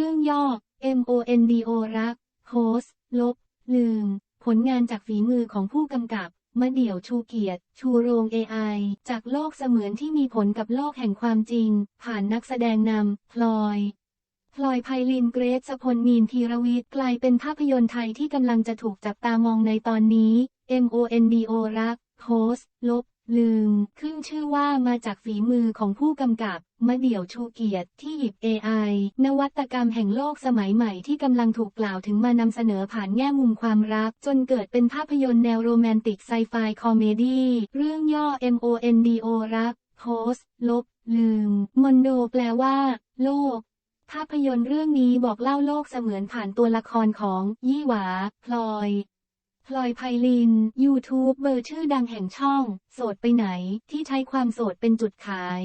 รื่องย่อ MONDO รักโพสลบ ลืม ผลงานจากฝีมือของผู้กำกับ มะเดี่ยวชูเกียรติ ชูโรง AI จากโลกเสมือนที่มีผลกับโลกแห่งความจริง ผ่านนักแสดงนำ พลอย พลอยไพลินเกรซสพลมีนธีรวิทย์กลายเป็นภาพยนตร์ไทยที่กำลังจะถูกจับตามองในตอนนี้ MONDO รักโพสลบ ลืม ขึ้นชื่อว่ามาจากฝีมือของผู้กำกับ มะเดี่ยวชูเกียรติที่หยิบ AI นวัตกรรมแห่งโลกสมัยใหม่ที่กำลังถูกกล่าวถึงมานำเสนอผ่านแง่มุมความรัก จนเกิดเป็นภาพยนตร์แนวโรแมนติกไซไฟคอมเมดี้เรื่องย่อ MONDO รักโพสลบ ลืม มอนโดแปลว่า โลกภาพยนตร์เรื่องนี้บอกเล่าโลกเสมือนผ่านตัวละครของ ยี่หวา พลอย พลอยไพลินยูทูบเบอร์ชื่อดังแห่งช่อง โสดไปไหน ที่ใช้ความโสดเป็นจุดขาย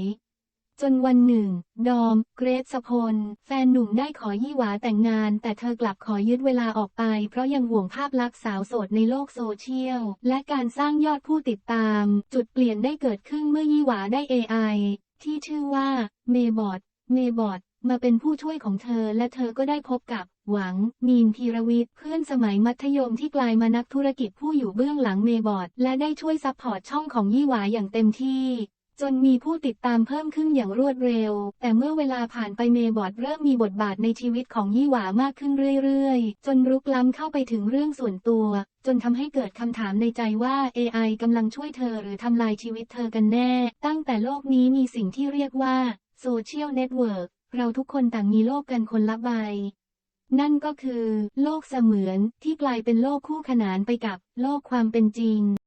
จนวันหนึ่ง ดอม เกรซสพล แฟนหนุ่มได้ขอยี่หวาแต่งงาน แต่เธอกลับขอยึดเวลาออกไป เพราะยังห่วงภาพลักษณ์สาวโสดในโลกโซเชียล และการสร้างยอดผู้ติดตาม จุดเปลี่ยนได้เกิดขึ้นเมื่อยี่หวาได้ AI ที่ชื่อว่า เมบอทเมบอท มาเป็นผู้ช่วยของเธอและเธอก็ได้พบกับหวัง มีนธีรวิทย์เพื่อนสมัยมัธยมที่กลายมานักธุรกิจผู้อยู่เบื้องหลังเมบอทและได้ช่วยซัพพอร์ตช่องของยี่หวาอย่างเต็มที่ จนมีผู้ติดตามเพิ่มขึ้นอย่างรวดเร็ว แต่เมื่อเวลาผ่านไปเมบอทเริ่มมีบทบาทในชีวิตของยี่หวามากขึ้นเรื่อยๆ จนรุกล้ำเข้าไปถึงเรื่องส่วนตัว จนทำให้เกิดคำถามในใจว่า AI กำลังช่วยเธอหรือทำลายชีวิตเธอกันแน่ ตั้งแต่โลกนี้มีสิ่งที่เรียกว่าโซเชียลเน็ตเวิร์ก เราทุกคนต่างมีโลกกันคนละใบ นั่นก็คือ โลกเสมือนที่กลายเป็นโลกคู่ขนานไปกับโลกความเป็นจริง